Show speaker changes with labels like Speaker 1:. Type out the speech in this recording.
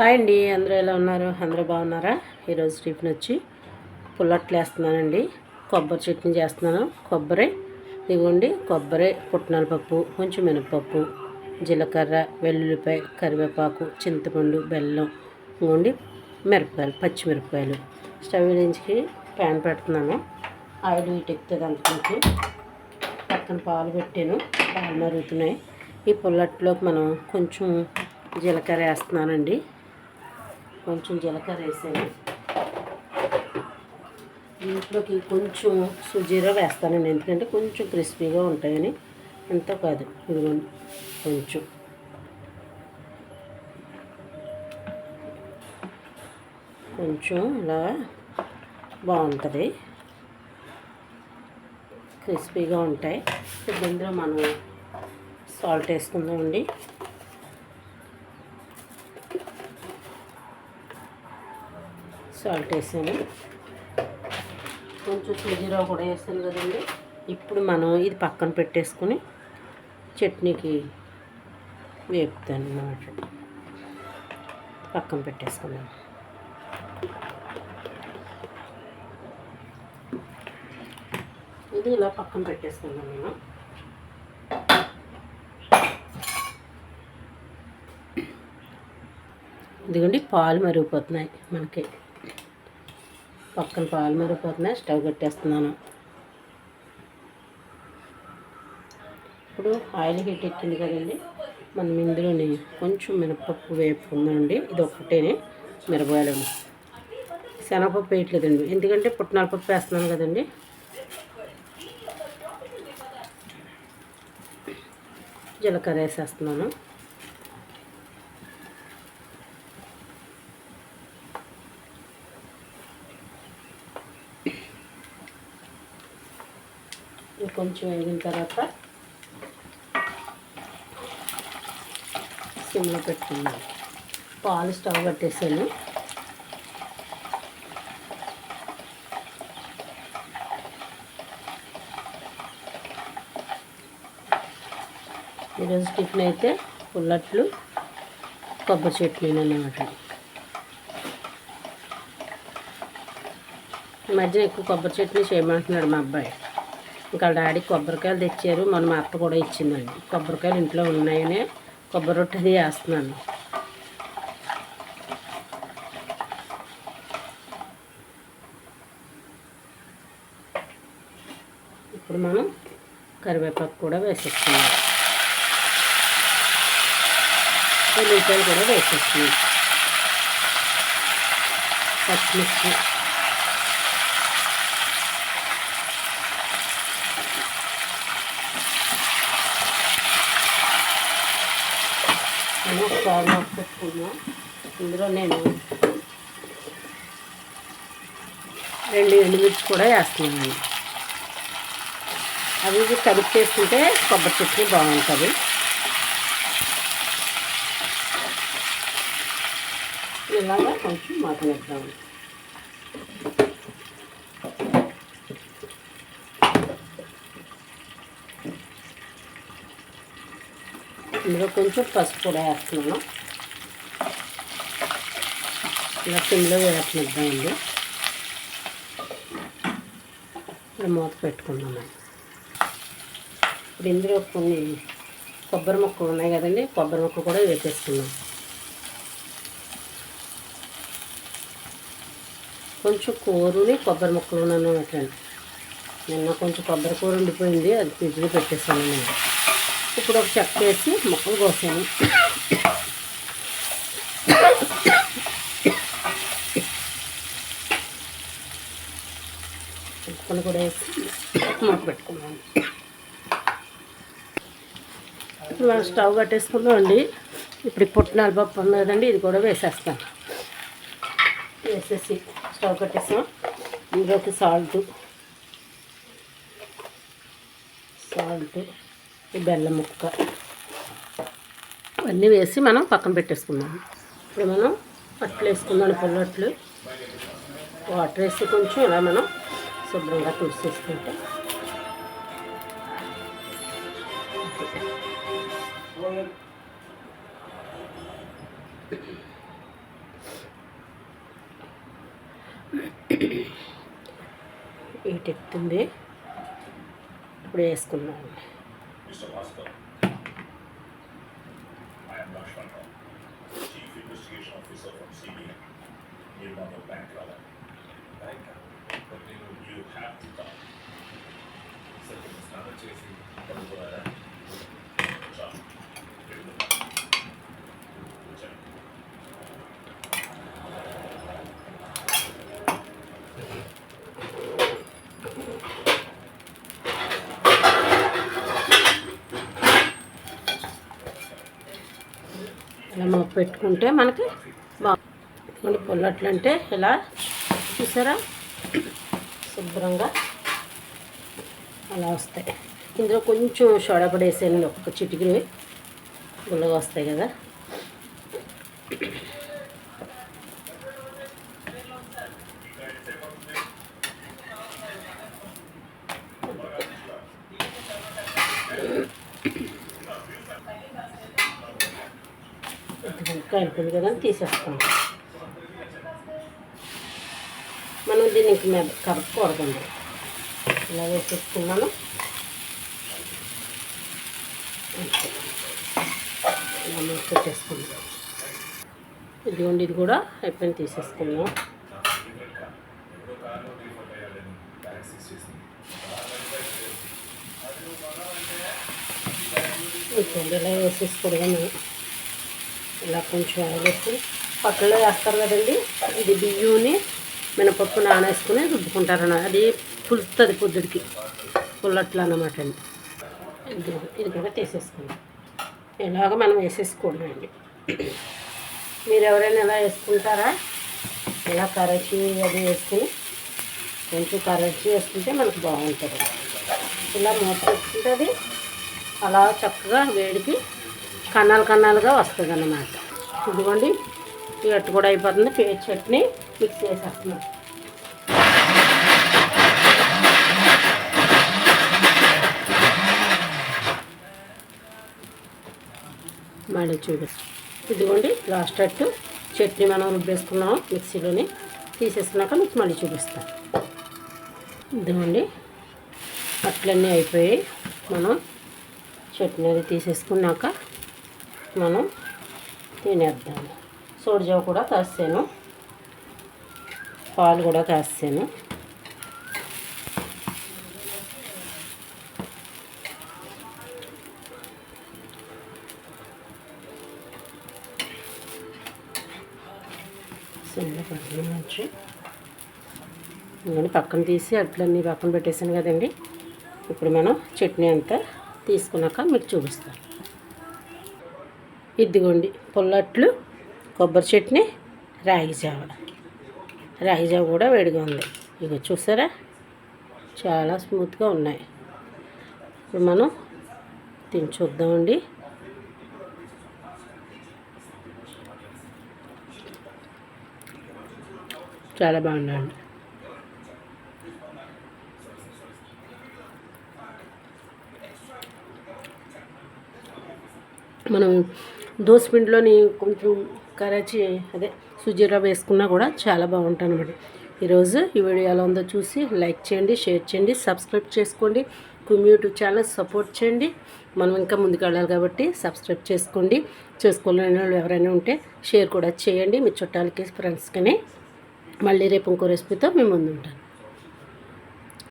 Speaker 1: Hi అండి అందరూ ఎలా ఉన్నారు? అందరూ బాగున్నారా? ఈరోజు టిఫిన్ వచ్చి పుల్లట్లు వేస్తున్నానండి. కొబ్బరి చట్నీ చేస్తున్నాను. కొబ్బరి ఇదిగోండి కొబ్బరి పుట్నాల పప్పు కొంచెం మినపప్పు జీలకర్ర వెల్లుల్లిపాయ కరివేపాకు చింతపండు బెల్లం ఇవ్వండి మిరపకాయలు పచ్చిమిరపకాయలు స్టవ్ నుంచి ప్యాన్ పెడుతున్నాను. ఆయిల్ వీటి ఎక్కుతుంది పక్కన పాలు పెట్టాను. పాలు మరుగుతున్నాయి. ఈ పుల్లట్లోకి మనం కొంచెం జీలకర్ర వేస్తున్నానండి. కొంచెం జీలకర్ర వేసాను దీంట్లోకి కొంచెం సుజీరా వేస్తానండి. ఎందుకంటే కొంచెం క్రిస్పీగా ఉంటాయని ఎంతో కాదు. ఇదిగోండి కొంచెం. కొంచెం ఇలా బాగుంటుంది. క్రిస్పీగా ఉంటాయి. ఇప్పుడు ఇందులో మనం సాల్ట్ వేసుకుందామండి. సాల్ట్ వేసాను. కొంచెం సుజీరావు కూడా వేసాను కదండి. ఇప్పుడు మనం ఇది పక్కన పెట్టేసుకుని చట్నీకి వేపుతాను అన్నమాట పక్కన పెట్టేసుకున్నాను ఇది ఇలా పక్కన పెట్టేసుకున్నాను నేను ఇదిగోండి పాలు మరిగిపోతున్నాయి మనకి. పక్కన పాలు మరిగిపోతున్నాయి స్టవ్ కట్టేస్తున్నాను. ఇప్పుడు ఆయిల్ హీట్ ఎక్కింది కదండి మనం ఇందులోని కొంచెం మినపప్పు వేపుకుందామండి. ఇది ఒక్కటేనే మిరపకాయలు శనగపప్పు వేయట్లేదండి. ఎందుకంటే పుట్నాల పప్పు వేస్తున్నాను కదండి. జీలకర్ర వేసేస్తున్నాను. కొంచెం వేగిన తర్వాత సిమ్లో పెట్టుకున్నాను. పాలు స్టవ్ కట్టేసాను ఈరోజు టిఫిన్ అయితే పుల్లట్లు కొబ్బరి చట్నీ అన్నమాట. ఈ మధ్యన ఎక్కువ కొబ్బరి చట్నీ చేయమంటున్నాడు మా అబ్బాయి. ఇంకా డాడీ కొబ్బరికాయలు తెచ్చారు. మన మా అత్త కూడా ఇచ్చిందండి. కొబ్బరికాయలు ఇంట్లో ఉన్నాయనే కొబ్బరి రొట్టె అది వేస్తున్నాను ఇప్పుడు మనం కరివేపాకు కూడా వేసేస్తున్నాం. ఉల్లిపాయలు కూడా వేసేస్తున్నాం. పచ్చిమిర్చి. నేను స్టవ్ పెట్టుకున్నా ఇందులో నేను రెండు ఎండుమిర్చి కూడా వేస్తున్నాను. అవి ఇవి కలిపి చేసుకుంటే కొబ్బరి చట్నీ బాగుంటుంది. ఇలాగా కొంచెం మగ్గనిద్దాం ఇందులో కొంచెం పసుపు కూడా వేస్తున్నాను. ఇలా సిమ్లో వేస్తున్నామండి ఇప్పుడు మూత పెట్టుకున్నాము ఇప్పుడు ఇందులో కొన్ని కొబ్బరి ముక్కలు ఉన్నాయి కదండి కొబ్బరి ముక్క కూడా వేసేసుకున్నాం కొంచెం కూరని కొబ్బరి ముక్కలు ఉన్నాను అట్లండి నిన్న కొంచెం కొబ్బరి కూర ఉండిపోయింది అది ఫ్రిడ్జ్లో పెట్టేసాను నేను. ఇప్పుడు ఒక చెక్క వేసి ముక్కలు కోసాను. ముక్కలు కూడా వేసి మూత పెట్టుకున్నాను. మనం స్టవ్ కట్టేసుకుందాం అండి. ఇప్పుడు పుట్టినాలు పప్పు ఉన్నదండి ఇది కూడా వేసేస్తాను. వేసేసి స్టవ్ కట్టేసాం. ఇందులోకి సాల్ట్. సాల్ట్. ఈ బెల్లం ముక్క. అన్నీ వేసి మనం పక్కన పెట్టేసుకుందాం. ఇప్పుడు మనం అట్లు వేసుకుందాం పుల్లట్లు వాటర్ వేసి కొంచెం ఇలా మనం శుభ్రంగా తుడిచేసుకుంటాం ఏటెత్తుంది ఇప్పుడు వేసుకున్నాం
Speaker 2: Mr. Hospital. I am Raj Patel, Chief Investigation Officer from CBI. Nirmal Bank Rala. Bank But you, have to talk. Sir, Mr. Chesi,
Speaker 1: ఇలా మొక్క పెట్టుకుంటే మనకి బాగుంది పొల్లట్లంటే ఇలా చూసారా? శుభ్రంగా అలా వస్తాయి. ఇందులో కొంచెం షొడపడేసాను ఒక్క చిటికలు గుల్లగా వస్తాయి కదా. ఇంకా అయిపోయింది కదా తీసేస్తాం. మనం దీన్ని ఇంక మీద కలుపుకూడదండి ఇలా వేసేసుకున్నాను. ఇలా మీద పెట్టేసుకున్నాం ఇదిగోండి ఇది కూడా అయిపోయింది తీసేసుకున్నాం
Speaker 2: ఎవరో
Speaker 1: ఇలా వేసేసుకోవడమే ఇలా కొంచెం ఆయిల్ వేసి పక్కలో వేస్తారు కదండి. ఇది బియ్యంని మినపప్పు నానేసుకుని రుబ్బుకుంటారు అది పులుస్తుంది పొద్దుడికి పుల్లట్లు అన్నమాట అండి. ఇది ఇది కూడా తీసేసుకుందాం. ఇలాగ మనం వేసేసుకోవడమండి మీరు ఎవరైనా ఇలా వేసుకుంటారా? ఇలా కరచి అది వేసుకుని కొంచెం కరచి వేసుకుంటే మనకు బాగుంటుంది. ఇలా మూత పెట్టుకుంటే అది అలా చక్కగా వేడికి కన్నాలు కన్నాలుగా వస్తుంది అన్నమాట ఇదిగోండి ఈ కూడా అయిపోతుంది. పే చట్నీ మిక్స్ చేసేస్తున్నాం. మళ్ళీ చూపిస్తాం ఇదిగోండి లాస్ట్ అట్టు చట్నీ మనం రుబ్బేసుకున్నాం మిక్సీలోని. తీసేసుకున్నాక మీకు మళ్ళీ చూపిస్తాం. ఇదిగోండి అట్లన్నీ అయిపోయి మనం చట్నీ అది తీసేసుకున్నాక మనం తినేద్దాము సోడిజావ కూడా కాస్తాను. పాలు కూడా కాస్తాను. సిమ్లో పక్కన నుంచి ఇవన్నీ పక్కన తీసి అట్లన్నీ పక్కన పెట్టేసాను కదండి. ఇప్పుడు మనం చట్నీ అంతా తీసుకున్నాక మీకు చూపిస్తాను. ఇదిగోండి పుల్లట్లు కొబ్బరి చట్నీ రాగి జావ. రాగి జావ కూడా వేడిగా ఉంది. ఇక చూసారా? చాలా స్మూత్గా ఉన్నాయి. ఇప్పుడు మనం తిని చూద్దామండి. చాలా బాగున్నాయండి. మనం దోసపిండిలోని కొంచెం కరాచి అదే సుజీరా వేసుకున్నా కూడా చాలా బాగుంటుంది అనమాట ఈరోజు ఈ వీడియో ఎలా ఉందో చూసి లైక్ చేయండి షేర్ చేయండి సబ్స్క్రైబ్ చేసుకోండి. కుమ్ యూట్యూబ్ ఛానల్ సపోర్ట్ చేయండి. మనం ఇంకా ముందుకు వెళ్ళాలి కాబట్టి సబ్స్క్రైబ్ చేసుకోండి. చేసుకోలేని వాళ్ళు ఎవరైనా ఉంటే షేర్ కూడా చేయండి. మీ చుట్టాలకి ఫ్రెండ్స్కి మళ్ళీ రేపు ఇంకో రెసిపీతో మేము ముందు ఉంటాను